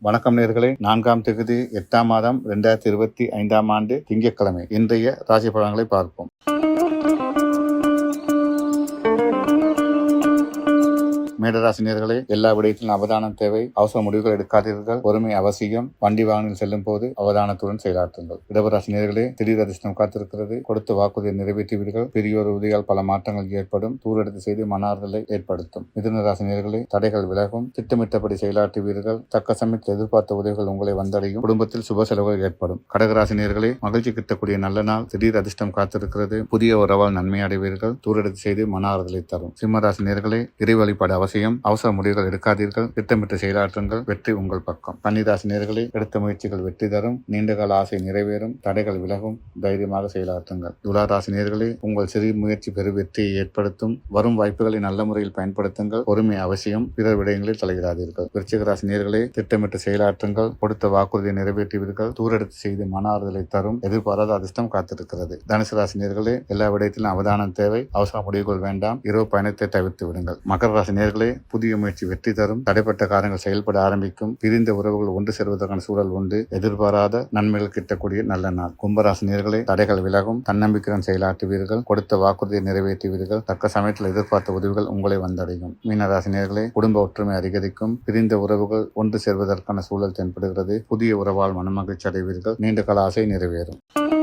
வணக்கம் நேர்களே. நான்காம் தேதி எட்டாம் மாதம் இரண்டாயிரத்தி இருபத்தி ஐந்தாம் ஆண்டு திங்கட்கிழமை. இன்றைய ராசி பலன்களை பார்ப்போம். மேடராசினியர்களே எல்லா விடயத்திலும் அவதானம் தேவை. அவசர முடிவுகள் எடுக்காதீர்கள். பொறுமை அவசியம். வண்டி வாகனத்தில் செல்லும் போது அவதானத்துடன் செயலாற்றுங்கள். இடவராசினியர்களே திடீர் அதிர்ஷ்டம் காத்திருக்கிறது. கொடுத்த வாக்குறுதியை நிறைவேற்றிவிடுங்கள். பெரியோர் உதவியால் பல மாற்றங்கள் ஏற்படும். தூரெடுத்து செய்து மனார்தலை ஏற்படுத்தும். மிதுன ராசினியர்களே தடைகள் விலகும். திட்டமிட்டபடி செயலாற்றுவீர்கள். தக்க சமயத்தில் எதிர்பார்த்த உதவிகள் உங்களை வந்தடையும். குடும்பத்தில் சுப செலவுகள் ஏற்படும். கடகராசினியர்களே மகிழ்ச்சி கிட்டக்கூடிய நல்ல நாள். திடீர் அதிர்ஷ்டம் காத்திருக்கிறது. புதிய உறவால் நன்மை அடைவீர்கள். தூரெடுத்து செய்து மன ஆறுதலை தரும். சிம்மராசி நேர்களே இறை வழிபாடு அவசியம். அவசர முடிவுகள் எடுக்காதீர்கள். திட்டமிட்டு செயலாற்றுங்கள். வெற்றி உங்கள் பக்கம். கன்னிராசி நேர்களை எடுத்த முயற்சிகள் வெற்றி தரும். நீண்டகால ஆசை நிறைவேறும். தடைகள் விலகும். தைரியமாக செயலாற்றுங்கள். துலா நேர்களை உங்கள் சிறு முயற்சி பெரு வெற்றியை ஏற்படுத்தும். வரும் வாய்ப்புகளை நல்ல முறையில் பயன்படுத்துங்கள். பொறுமை அவசியம். பிறர் விடயங்களில் தலையிடாதீர்கள். விருச்சிகராசி நேர்களை திட்டமிட்டு செயலாற்றுங்கள். கொடுத்த வாக்குறுதியை நிறைவேற்றுவீர்கள் தூரெடுத்து செய்து மன ஆறுதலை தரும். எதிர்பாராத அதிர்ஷ்டம் காத்திருக்கிறது. தனுசு ராசி நேர்களே எல்லா விடயத்திலும் அவதானம் தேவை. அவசர முடிவுகள் வேண்டாம். இரவு பயணத்தை தவிர்த்து விடுங்கள். மகர ராசி நேர்களே புதிய முயற்சி வெற்றி தரும். தடைப்பட்ட காரியங்கள் செயல்பட ஆரம்பிக்கும். பிரிந்த உறவுகள் ஒன்று சேர்வதற்கான சூழல் உண்டு. எதிர்பாராத நன்மைகள் கிட்டக்கூடிய நல்ல நாள். கும்பராசினியர்களே தடைகள் விலகும். தன்னம்பிக்கையுடன் செயலாற்றுவீர்கள். கொடுத்த வாக்குறுதியை நிறைவேற்றுவீர்கள். தக்க சமயத்தில் எதிர்பார்த்த உதவிகள் உங்களை வந்தடையும். மீனராசி குடும்ப ஒற்றுமை அதிகரிக்கும். பிரிந்த உறவுகள் ஒன்று சேர்வதற்கான சூழல் தென்படுகிறது. புதிய உறவால் மனமகிழ்ச்சி அடைவீர்கள். நீண்ட கால ஆசை நிறைவேறும்.